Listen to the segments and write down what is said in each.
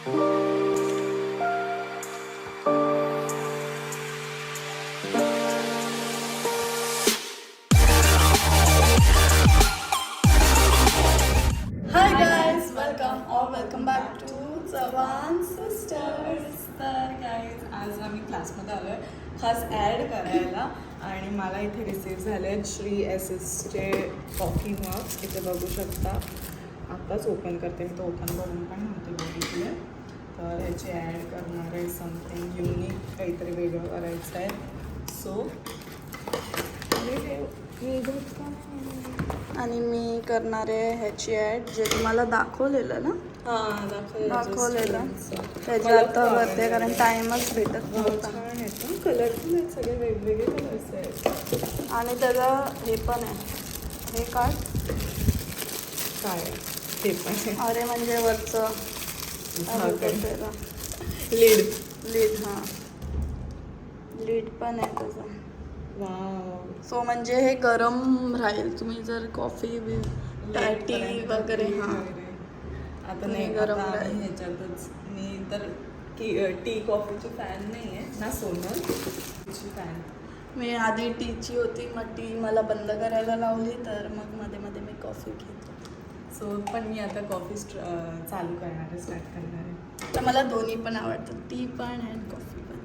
हाय guys welcome और welcome back to Chavan sisters तर guys आज आम्ही क्लासमध्ये आलो आहे खास ॲड करायला. आणि मला इथे रिसीव झाले आहेत श्री एस एसचे कॉफी मग इथे बघू शकता. आत्ताच ओपन करते. मी तो ओपन करून पण नव्हते बघितले तर ह्याची ॲड करणार आहे समथिंग युनिक काहीतरी वेगळं करायचं आहे. सो आणि मी करणार आहे ह्याची ॲड जे तुम्हाला दाखवलेलं ना? हां दाखवलेलं त्याच्या आता कारण टाइमच भेटत नव्हता. छान आहेत ना कलरफुल आहेत सगळे वेगवेगळे कलर्स आहेत. आणि त्याचं हे पण आहे. हे काय काय? आहे? ते पण आहे. अरे म्हणजे वरचं. लीड लीड हां. लीड पण आहे त्याचं. सो म्हणजे हे गरम राहील. तुम्ही जर कॉफी टी वगैरे हां. आता नाही, गरम राहील. ह्याच्यातच मी तर की टी कॉफीची फॅन नाही आहे ना सोनल फॅन मी आधी टीची होती मग टी मला बंद करायला लावली तर मग मध्ये मध्ये मी कॉफी घेते. सो पण मी आता कॉफी चालू करणार आहे स्टार्ट करणार आहे. तर मला दोन्ही पण आवडतात टी पण अँड कॉफी पण.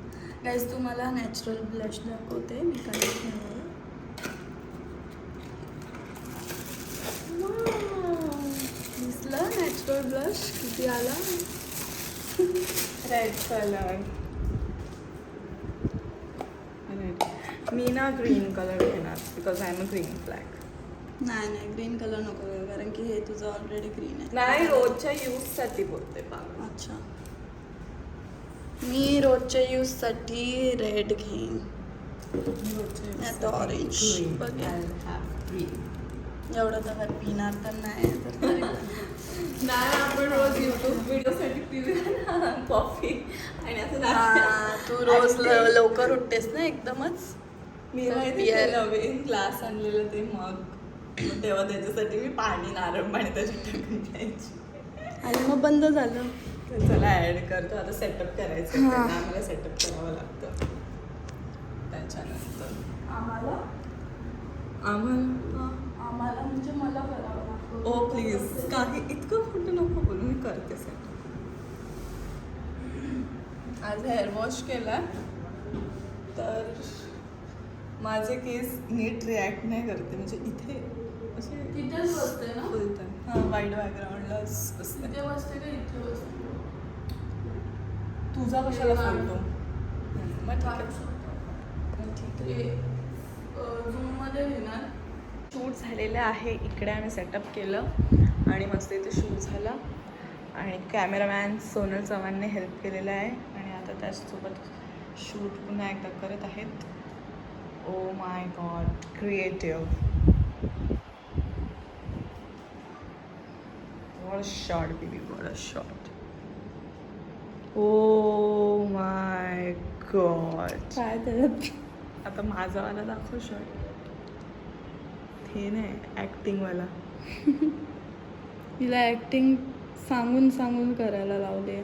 गाईज तुम्हाला नॅचरल ब्लश दाखवते मी काही दिसलं नॅचरल ब्लश किती आला? रेड कलर मी ना ग्रीन कलर घेणार because I am a green flag नाही नाही ग्रीन कलर नको घेऊ, कारण की हे तुझं ऑलरेडी ग्रीन आहे. नाही रोजच्या यूजसाठी बोलते पागल अच्छा. मी रोजच्या यूजसाठी रेड घेईन. नाही तर orange. बघ. एवढं तर काय पिणार तर नाही. नाही आपण रोज युट्यूब व्हिडिओसाठी पिऊया कॉफी आणि असं तू रोज लवकर उठतेस ना एकदमच? मी माहिती नवीन ग्लास आणलेलं ते मग तेव्हा त्याच्यासाठी मी पाणी नारळ पाणी त्याच्यात टाकून प्यायची. आणि मग बंद झालं. चला ॲड करतो. आता सेटअप करायचं आम्हाला सेटअप करावं लागतं. त्याच्यानंतर. आम्हाला? आम्हाला? हा, आम्हाला म्हणजे मला करावं लागतं. ओ प्लीज काही इतकं खोटं नको बोलू. मी करते सेटअप आज हेअर वॉश केला. तर माझे केस नीट रिॲक्ट नाही करते. म्हणजे इथे असे तिथेच बसते ना? बोलतात. हां वाईट बॅकग्राऊंडला बसते तिथे बसते का इथे बसते? तुझा कशाला. फोटो मग ठीक आहे. ठीक आहे. झूममध्ये घेणार शूट झालेलं आहे. इकडे आम्ही सेटअप केलं आणि मस्त इथे शूट झाला. आणि कॅमेरामॅन सोनल चव्हाणने हेल्प केलेलं आहे. आणि आता त्याच्यासोबत शूट पुन्हा एकदा करत आहेत. ओ my god creative what shot baby what shot oh my god काय त्याच्यात आता माझावाला दाखव शॉट हे नाही ॲक्टिंगवाला तिला ऍक्टिंग सांगून सांगून करायला लावले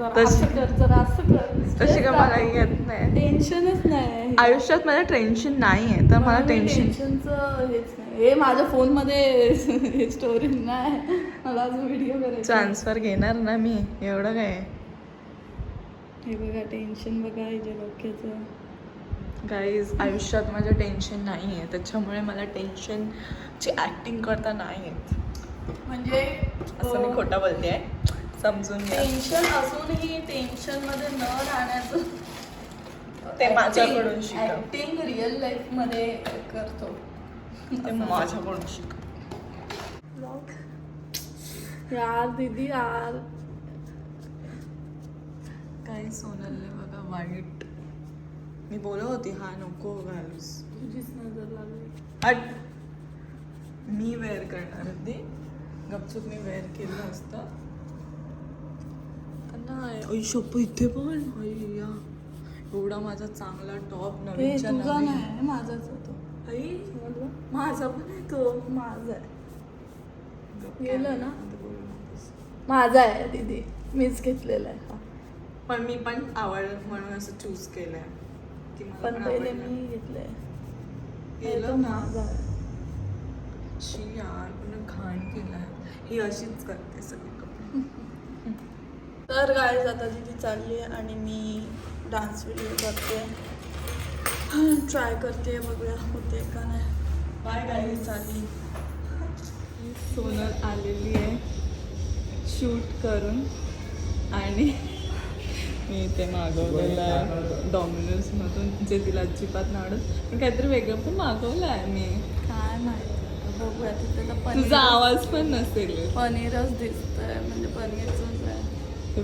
तशी- असं कर जरा असं कर. तशी का मला येत नाही? टेन्शनच नाही आयुष्यात मला टेन्शन नाही आहे तर मला टेन्शन टेन्शनचं हेच नाही. हे माझ्या फोनमध्ये हे स्टोरी नाही. मला अजून व्हिडिओ करायचा ट्रान्सफर घेणार ना मी एवढं काय? हे बघा टेन्शन बघा हिच्या डोक्याचं. गाईज आयुष्यात माझं टेन्शन नाही आहे त्याच्यामुळे मला टेन्शनची ॲक्टिंग करता नाही येत. म्हणजे असं मी खोटं बोलते आहे समजून घ्या. टेन्शन असूनही टेन्शनमध्ये न राहण्याचं ते माझ्याकडून. ऍक्टिंग रिअल लाईफमध्ये करतो. ते माझ्याकडून शिक. यार दीदी यार. काही सोनलने बघा वाईट. मी बोलत होती हा नको घालूस तुझीच नजर लागली. हट. मी वेअर करणार होती. गपचूप मी वेअर केलं असतं. पण नाही. शप्प इथे पण या एवढा माझा चांगला टॉप नवीनच्या तुझा नवीन. नाही माझाच होतो. आई? माझा पण आहे तो माझा आहे. गेलं ना? camera मध्ये बोलू नकोस. माझा आहे दीदी. मीच घेतलेला आहे. हा. पण मी पण आवड म्हणून असं चूज केलंय. की मला पण पहिले आवडलं. मी घेतलंय. केलं तो ना? माझा आहे. शी यार पूर्ण घाण केलाय. ही अशीच करते सगळी कपडे. तर गाईज आता तिथे चालली आहे आणि मी डान्स व्हिडिओ करते ट्राय करते बघूया होते का नाही. बाय गाईज चालली. सोनल आलेली आहे. शूट करून आणि मी ते मागवलेलं आहे डॉमिनोजमधून जे तिला अजिबात नाही आवडत. पण काहीतरी वेगळं पण मागवलं आहे मी. काय माहिती? बघूया तिथे तर पनीर तुझा आवाज पण नसेल पनीरच दिसतंय म्हणजे पनीरचंच आहे.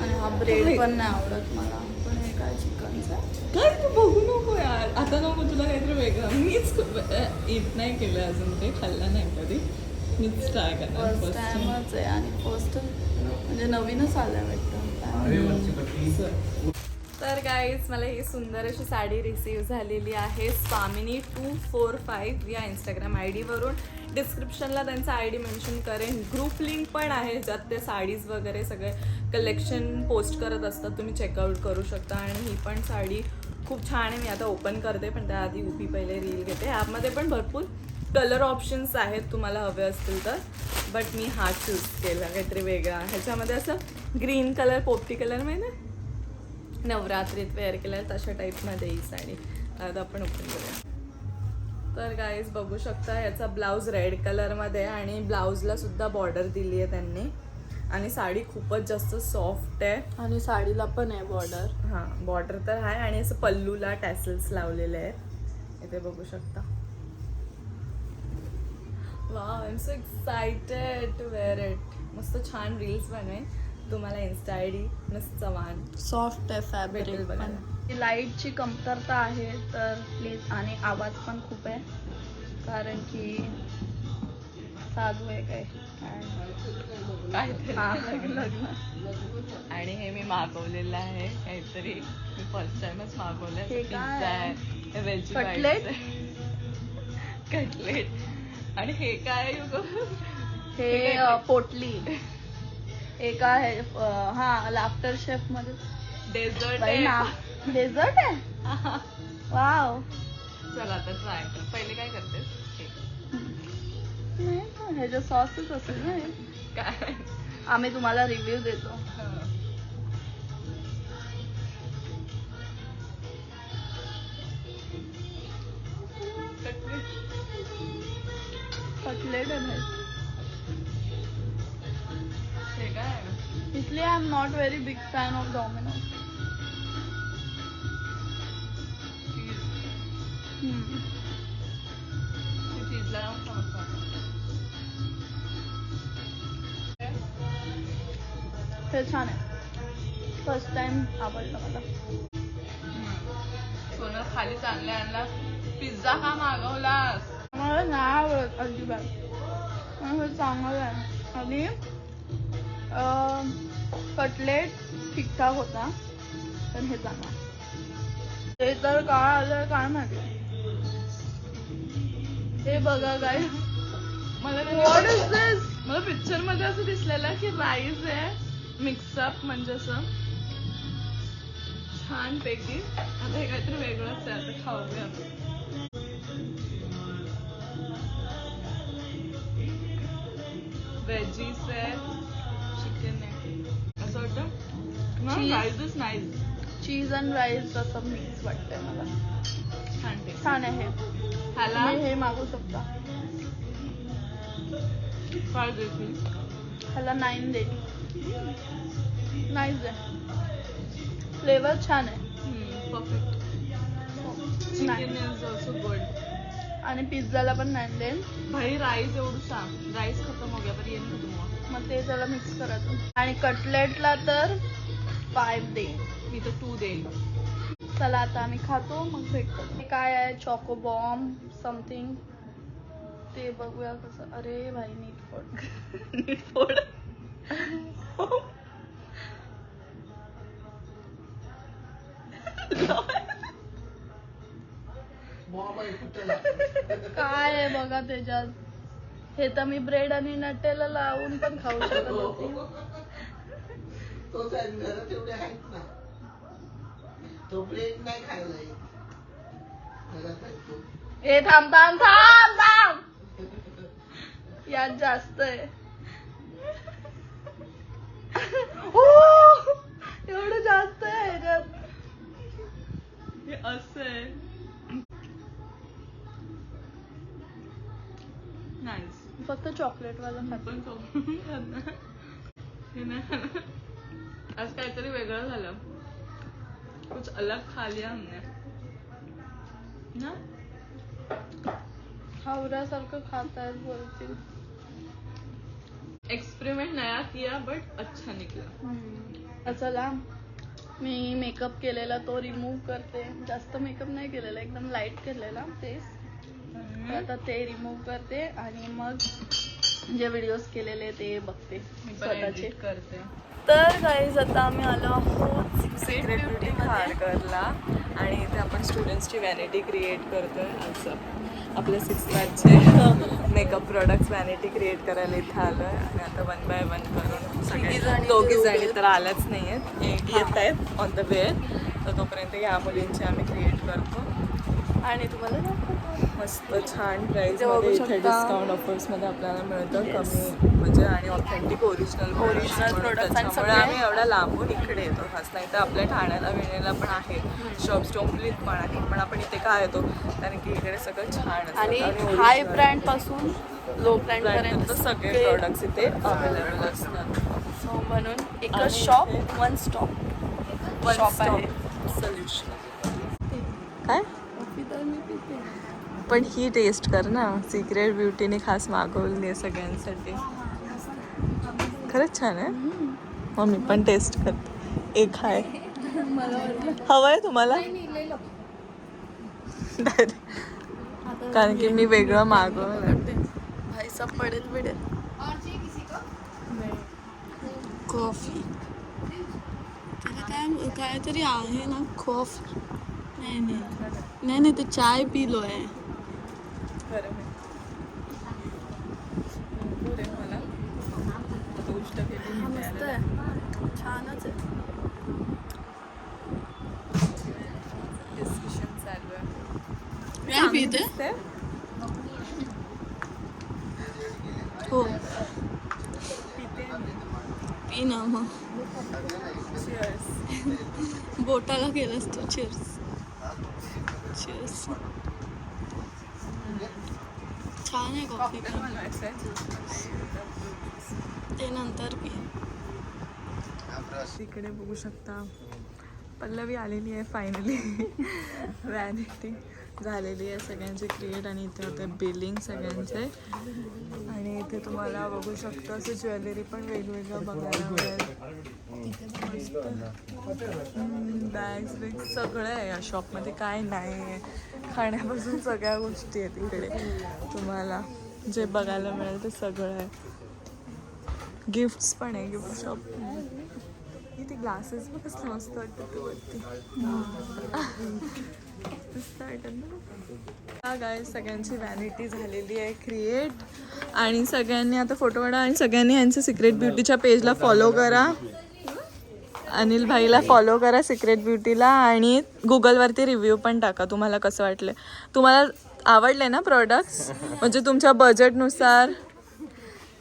आणि हा ब्रेड पण नाही आवडत मला. पण हे काय चिकनचं? काय तू बघू नको यार. आता नको तुला काहीतरी वेगळं. मीच इट नाही केलं अजून ते खाल्लं नाही कधी. मीच ट्राय करणार फर्स्ट first time. टाइमच आहे आणि फर्स्ट म्हणजे नवीनच आलं वाटतं. तर गाईज मला ही सुंदर अशी साडी रिसीव झालेली आहे. स्वामिनी टू फोर फाईव्ह या इंस्टाग्राम आय डीवरून डिस्क्रिप्शनला त्यांचा आय डी मेन्शन करेन. ग्रुप लिंक पण आहे ज्यात ते साडीज वगैरे सगळे कलेक्शन पोस्ट करत असतात. तुम्ही चेकआउट करू शकता. आणि ही पण साडी खूप छान आहे. मी आता ओपन करते पण त्याआधी उभी पहिले रील घेते. ॲपमध्ये पण भरपूर कलर ऑप्शन्स आहेत तुम्हाला हवे असतील तर. बट मी हा चूज केला काहीतरी वेगळा. ह्याच्यामध्ये असं ग्रीन कलर पोपटी कलर माहिती आहे? नवरात्रीत वेअर केल्या तशा टाईपमध्ये ही साडी. आता आपण ओपन करूया. तर गाईज बघू शकता याचा ब्लाऊज रेड कलरमध्ये आहे आणि ब्लाऊजला सुद्धा बॉर्डर दिली आहे त्यांनी. आणि साडी खूपच जास्त सॉफ्ट आहे. आणि साडीला पण आहे बॉर्डर हां बॉर्डर तर आहे आणि असं पल्लूला टॅसल्स लावलेले आहेत. इथे बघू शकता. वा I am so excited to wear it मस्त छान रील्स बनवेन तुम्हाला insta I D miss Chavan soft आहे फॅब्रिक बघायला. लाईटची कमतरता आहे तर प्लीज आणि आवाज पण खूप आहे. कारण की चालू आहे काय? हा, लग्न. आणि हे मी मागवलेलं आहे. काहीतरी मी फर्स्ट टाइमच हे काय? आहे. कटलेट? कटलेट आणि हे काय युग हे अ, पोटली. एका आहे अ, हा लाफ्टर शेफमध्ये डेझर्ट बाई आहे. ना. डेझर्ट आहे? वाव. चला आता ट्राय कर. पहिले काय करतेस? हे. नाही ह्याच्या सॉसच असेल ना हे. काय? आम्ही तुम्हाला रिव्ह्यू देतो. फॅन ऑफ डॉमिनोज चीज चीजला लावून समजतं हे छान आहे. फर्स्ट टाइम आवडलं मला. सोनं खाली चांगले आणला पिझ्झा का मागवलास मला नाही आवडत अजिबात. हे चांगलं आहे. आणि कटलेट ठीकठाक होता पण हे चांगलं ते तर काय आलं काय माहिती. हे बघा काय. मला? मला पिक्चरमध्ये असं दिसलेलं की राईस आहे मिक्सअप म्हणजे असं. छान पैकी. आता हे काहीतरी वेगळंच आहे आता खाऊया. वेजीस आहे Cheese. Rice is nice cheese and rice असं मिक्स वाटतंय मला. छान छान आहे ह्याला? तुम्ही हे मागू शकता. काय देतील ह्याला नाईन दे नाईस आहे. फ्लेवर छान आहे. Perfect. Chicken is also good आणि पिझ्झाला पण नाईन दे भाई राईस एवढं सांग राईस खतम हो गया पर ये नहीं खतम हुआ मग ते त्याला मिक्स करायचं आणि कटलेटला तर फाईव्ह डे मी तर टू देईल चला आता आम्ही खातो मग भेटतो. काय आहे? चॉको बॉम्ब समथिंग ते बघूया कसं. अरे भाई नीट फोड नीट फोड काय आहे बघा त्याच्यात? हे तर मी ब्रेड आणि नटेला लावून पण खाऊ शकत होती. तो घरात एवढे आहेत ना तो ब्रेड नाही खायला घरात आहे तो. हे थांब थांब थांब थांब. यात जास्त आहे. हो एवढं जास्त आहे ह्याच्यात हे असं आहे. नाईस फक्त चॉकलेट वाला खाते. पण तो. हे नाही खाणार. आज काहीतरी वेगळं झालं. कुछ अलग खा लिया हमने. ना? हावऱ्यासारखं खातायत बोलतील. एक्सपेरिमेंट नया किया बट अच्छा निकला. चला मी मेकअप केलेला तो रिमूव्ह करते. जास्त मेकअप नाही केलेला एकदम लाइट केलेला तेच आता ते रिमूव्ह करते आणि मग जे व्हिडिओज केलेले ते बघते. मी स्वतःचे. करते. तर गाईज आता आम्ही आलो आहोत सिक्रेट ब्युटी खारकरला आणि इथे आपण स्टुडंट्सची व्हॅनिटी क्रिएट करतोय. असं. आपल्या सिक्स मॅचचे मेकअप प्रोडक्ट्स व्हॅनिटी क्रिएट करायला इथे आलोय. आणि आता वन बाय वन करून सगळे दोघी जणी. तर आल्याच नाही आहेत एक येत आहेत. ऑन द वे तर तोपर्यंत या मुलींची आम्ही क्रिएट करतो. आणि तुम्हाला दाखवतो. मस्त छान शकता. डिस्काउंट ऑफर्समध्ये आपल्याला मिळतं. कमी म्हणजे आणि ऑथेंटिक ओरिजिनल आणि त्याच्यामुळे सगळे- आम्ही एवढा लांबून इकडे येतो. खास नाही तर आपल्या ठाण्याला विणेला पण आहे. शॉप्स डोंबलीत पण आहे. पण आपण इथे काय येतो? कारण की इकडे सगळं छान आणि हाय ब्रँडपासून लो ब्रँड पर्यंत सगळे प्रोडक्ट्स इथे अवेलेबल असतात. So, म्हणून एकच शॉप वन स्टॉप शॉप आहे. सोल्युशन काय? पण ही टेस्ट कर ना. सिक्रेट ब्युटीने खास मागवली आहे सगळ्यांसाठी. खरंच छान आहे. मग मी पण टेस्ट करते. एक वाटलं हवं आहे तुम्हाला. कारण की मी वेगळं मागवलं भाई सब पडेल बिडेल कॉफी काय काहीतरी आहे ना कॉफी नाही नाही. नाही नाही ते चाय पिलो आहे खरं आहे. भरपूर आहे मला. आता उष्ट केली मी मस्त आहे छानच आहे डिस्कशन चालू आहे. काय पिते हो पिते पी ना मग Cheers. बोटाला केलंस तू चिर्स चिर्स छान आहे कॉफी ते नंतर तिकडे बघू शकता. पल्लवी आलेली आहे फायनली व्हॅनिटी झालेली आहे सगळ्यांची क्रिएट आणि इथे होते बिलिंग सगळ्यांचे. आणि इथे तुम्हाला बघू शकता असं ज्वेलरी पण वेगवेगळं बघायला मिळेल. बॅग्स बिग सगळं आहे या शॉपमध्ये काय नाही आहे. खाण्यापासून सगळ्या गोष्टी आहेत इकडे. तुम्हाला जे बघायला मिळेल ते सगळं आहे. गिफ्ट्स पण आहे गिफ्ट शॉप इथे ग्लासेस पण कसले मस्त वाटतं ते वरती. मस्त वाटत हा गाय सगळ्यांची व्हॅनिटी झालेली आहे क्रिएट आणि सगळ्यांनी आता फोटो काढा आणि सगळ्यांनी यांच्या सिक्रेट ब्युटीच्या पेजला फॉलो करा. अनिल भाईला फॉलो करा सिक्रेट ब्युटीला आणि गुगलवरती रिव्ह्यू पण टाका. तुम्हाला कसं वाटलं तुम्हाला आवडले ना प्रोडक्ट्स म्हणजे तुमच्या बजेटनुसार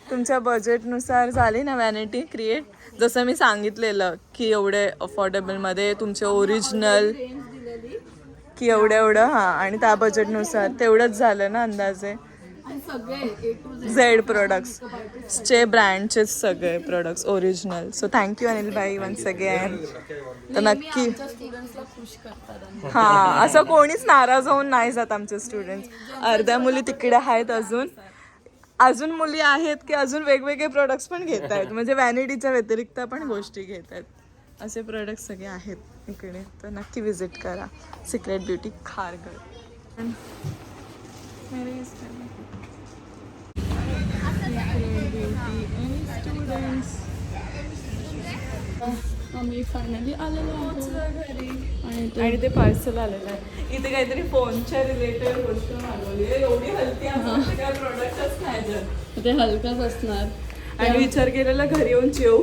तुमच्या बजेटनुसार झाली ना व्हॅनिटी क्रिएट जसं मी सांगितलेलं की एवढे अफोर्डेबलमध्ये तुमचे ओरिजिनल की एवढं एवढं हां आणि त्या बजेटनुसार तेवढंच झालं ना अंदाजे. झेड प्रोडक्ट्सचे ब्रँडचेच सगळे products original so thank you Anil bhai once again तर नक्की हां असं कोणीच नाराज होऊन नाही जात आमचे स्टुडंट्स अर्ध्या मुली तिकडे आहेत अजून. अजून मुली आहेत की अजून वेगवेगळे प्रोडक्ट्स पण घेत आहेत. म्हणजे व्हॅनिटीच्या व्यतिरिक्त पण गोष्टी घेत आहेत. असे प्रोडक्ट सगळे आहेत इकडे. तर नक्की विजिट करा. सिक्रेट ब्युटी खारगड स्टुडंट्स आम्ही फायनली आलेलो घरी आणि ते पार्सल आलेलं आहे. इथे काहीतरी फोनच्या रिलेटेड गोष्ट मागवली एवढी आहे. काय प्रोडक्टच नाही ते हलकाच असणार. आणि विचार केलेला घरी येऊन जेऊ.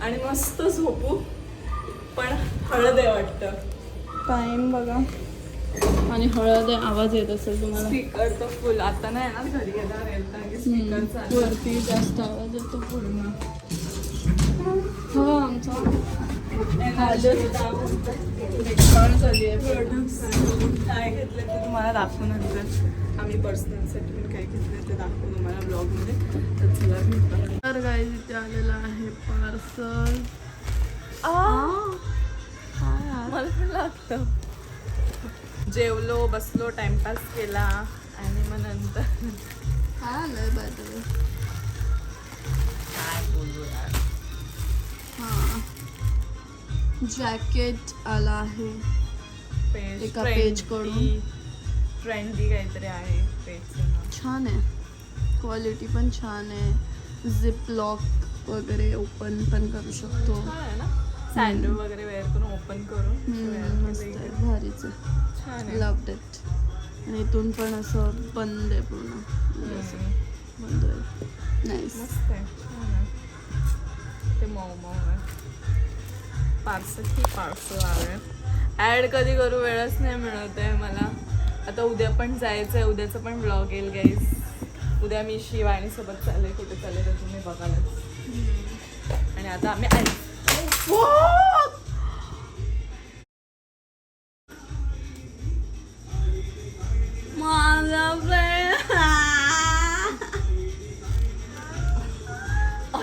आणि मस्त झोपू. पण हळद आहे वाटतं. टाइम बघा. आणि हळद आहे, आवाज येत असेल तुम्हाला. स्पीकर तर फुल आता नाही येणार. घरी येणार. वरती जास्त आवाज येतो पूर्ण. हा आमचा झाली आहे काय घेतले ते तुम्हाला दाखवू नंतर आम्ही पर्सनलसाठी पण काय घेतले ते दाखवू तुम्हाला ब्लॉगमध्ये तर चला आलेलं आहे पार्सल मला पण लागतं जेवलो बसलो टाइमपास केला आणि मग नंतर काय आलंय बाय काय बोलू यार? हा. जॅकेट आला आहे. पेज एका page कडून. ट्रेंडी काहीतरी आहे नाव. छान आहे. क्वालिटी पण छान आहे. झिप लॉक वगैरे ओपन पण करू शकतो. सँडल वगैरे वेअर करून ओपन करून मस्त. आहे. भारीच आहे. लव्ड इट आणि इथून पण असं बंद आहे पूर्ण. बंद आहे. नाईस मस्त आहे. ते मऊ मऊ आहे. पार्सल ही पार्सल आहे. ॲड कधी करू वेळच नाही मिळत आहे मला. आता उद्या पण जायचं आहे उद्याचं पण ब्लॉग येईल गाईज उद्या मी शिवाणीसोबत चालले कुठे चालले तर तुम्ही बघालच. आणि आता आम्ही आई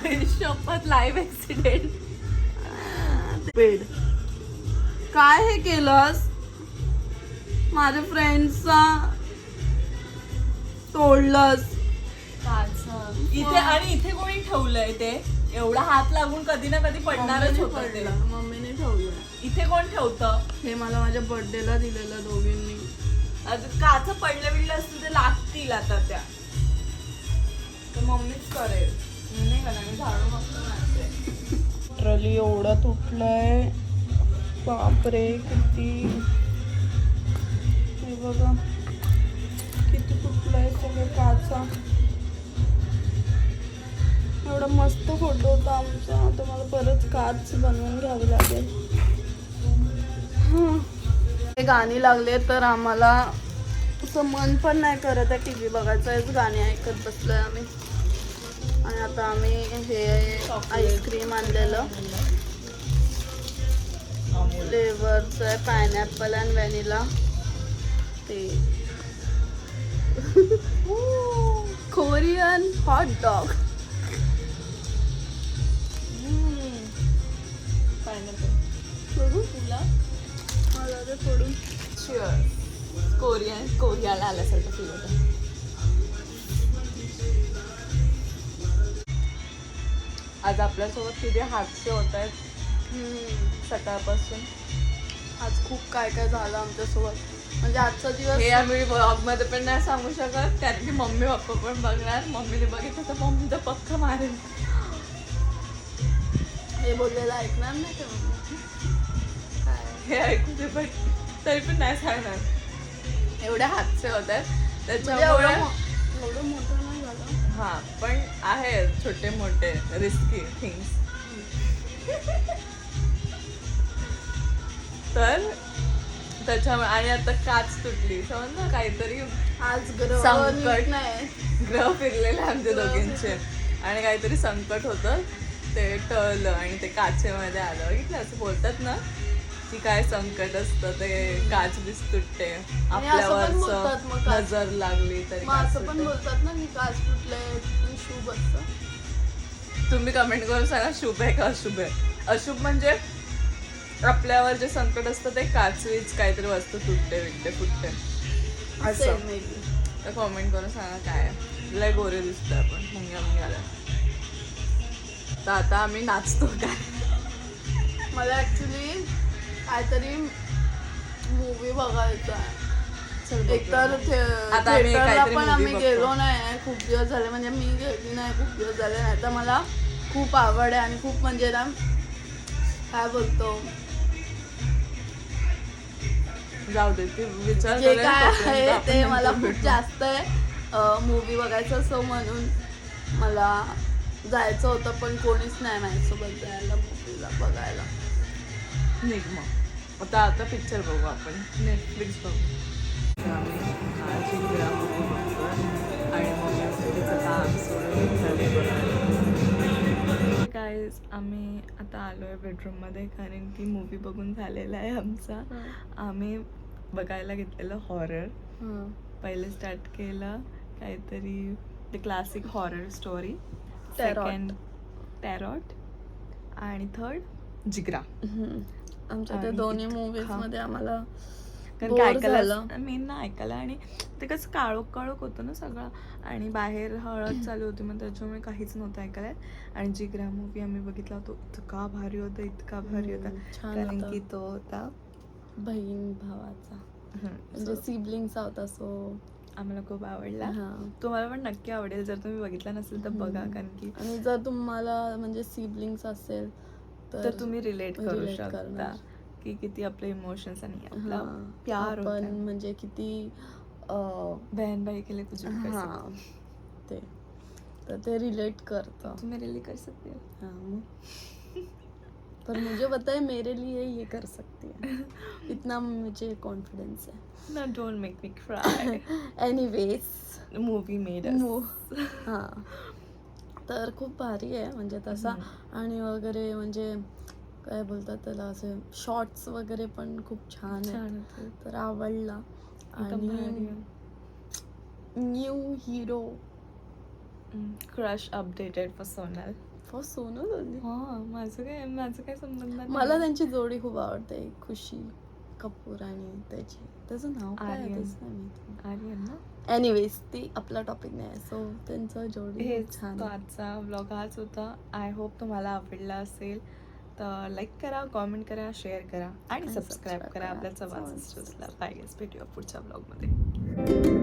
शपथ लाईव्ह ॲक्सिडेंट पेड काय हे केलंस? माझ्या फ्रेंडचा तोडलंस. इथे आणि इथे कोणी ठेवलंय ते? एवढा हात लागून कधी ना कधी पडणारच होतं मम्मीने ठेवलं इथे कोण ठेवतं? हे मला माझ्या बर्थडेला दिलेलं दोघींनी. काच पडलं बिडलं असतं ते लागतील आता त्या. तर मम्मीच करेल. मी एवढं करणार ट्रली एवढा तुटलाय. बापरे किती. हे बघा. किती तुटलाय सगळं काचा. एवढा मस्त फोटो होता आमचा. आता मला परत काच बनवून घ्यावी लागेल. हे. गाणी लागले तर आम्हाला असं मन पण नाही करत आहे टी व्ही बघायचं गाणी ऐकत बसलोय आम्ही. आणि आता आम्ही हे आईस्क्रीम आणलेलं. फ्लेवरचं आहे पायनॅपल अँड व्हॅनिला ते. कोरियन हॉट डॉग बघू तुला. मला ते फोडून. शुअर कोरियन कोरियाला आल्यासारखं फील होतं. आज आपल्यासोबत किती हादसे होत आहेत. सकाळपासून. आज खूप काय काय झालं आमच्यासोबत. म्हणजे आजचा दिवस हे आम्ही मध्ये पण नाही सांगू शकत. की मम्मी पप्पा पण बघणार. मम्मीने बघितलं तर मम्मी तर पक्क मारेल. हे बोललेलं ऐकणार नाही? काय? हे ऐकू दे पण तरी पण नाही सांगणार. एवढे हादसे होत आहेत. म्हणजे त्याच्यामुळे एवढं मोठं हा पण आहे छोटे मोठे रिस्की थिंग्स तर त्याच्यामुळे आणि आता काच तुटली. समज ना काहीतरी आज ग्रह संकट. नाही ग्रह फिरलेले आमच्या दोघींचे. आणि काहीतरी संकट होतं. ते टळलं आणि ते काचेमध्ये आलं. बघितलं? असं बोलतात ना की काय संकट असतं ते काच बीस तुटते आपल्यावरच नजर लागली तरी असं पण. बोलतात ना की काच फुटलंय शुभ असतं. तुम्ही कमेंट करून सांगा शुभ आहे का अशुभ आहे? अशुभ म्हणजे आपल्यावर जे संकट असतं ते काचवीच काहीतरी वस्तू तुटते विकते फुटते. असं. तर कमेंट करून सांगा काय लय गोरे दिसतोय आपण. मुंग्या मुंग्याला तर आता आम्ही नाचतो काय? मला ऍक्च्युली काहीतरी मूवी बघायचा आहे. चल एक तर आता आम्ही थिएटरला काहीतरी पण movie आम्ही बघतो. गेलो नाही खूप दिवस झाले. म्हणजे मी गेली नाही खूप दिवस झाले नाही. तर मला खूप आवड आहे आणि खूप म्हणजे ना काय बोलतो? जाऊ दे ते विचार जे करेल काय तोपर्यंत आहे आपण ते नंतर मला खूप भेटू. जास्त आहे. मूवी बघायचं असं म्हणून मला जायचं होतं पण कोणीच नाही माझ्यासोबत जायला मूवीला बघायला. निघ मग. आता आता पिक्चर बघू आपण. नेटफ्लिक्स बघू. आम्ही काळजी घ्या आणि आम्ही आता आलो आहे बेडरूममध्ये कारण की मूवी बघून झालेला आहे आमचा. आम्ही बघायला घेतलेलं हॉरर पहिले स्टार्ट केलं काहीतरी the classic horror story. Second Tarot आणि थर्ड जिग्रा. आमच्या त्या आणि दोन्ही इतका- मूवीजमध्ये आम्हाला कारण झालं. ऐकायला मेन ना ऐकायला आणि ते कसं काळोख काळोख होतं ना सगळं आणि बाहेर हळद चालू होती मग त्याच्यामुळे काहीच नव्हतं ऐकायला येत. आणि जिग्रा मूवी आम्ही बघितला होतो इतका भारी होता इतका भारी होता हम्म, छान कारण होता. की तो होता बहीण भावाचा हम्म, म्हणजे so सिबलिंगचा होता सो आम्हाला खूप आवडला हा तुम्हाला पण नक्की आवडेल जर तुम्ही बघितला नसेल तर बघा हम्म. कारण की आणि जर तुम्हाला म्हणजे सिबलिंग्स असेल तर तुम्ही रिलेट करू relate शकता करणार. की किती आपले इमोशन्स आणि आपला हा, प्यार आपण म्हणजे किती अं, बहन भाई के लिए कुछ भी कर हा सकते. ते. तर ते रिलेट करतं. तुम्ही रिलेट कर सकते हो हाँ मग. पर मुझे पता है मेरे लिए ये कर सकती है. इतना मुझे कॉन्फिडेंस है. No, don't make me cry. Anyways movie made us. हाँ. तर खूप भारी आहे म्हणजे तसा. आणि वगैरे म्हणजे काय बोलतात त्याला असे शॉर्ट्स वगैरे पण खूप छान आहे. तर आवडला. आणि. New hero for Sonal. For Sonu दोन्ही हा माझं काय माझं काय संबंध. मला त्यांची जोडी खूप आवडते. खुशी कपूर आणि त्याची. त्याचं नाव काय आर्यन ना? एनिवेज ती आपला टॉपिक नाही सो त्यांचं जोडी हे छान. आजचा व्लॉग हाच होता. आय होप तुम्हाला आवडला असेल तर लाईक करा कॉमेंट करा शेअर करा आणि सबस्क्राईब करा. आपल्या चव्हाण सिस्टर्सला बाय भेटूया पुढच्या व्लॉगमध्ये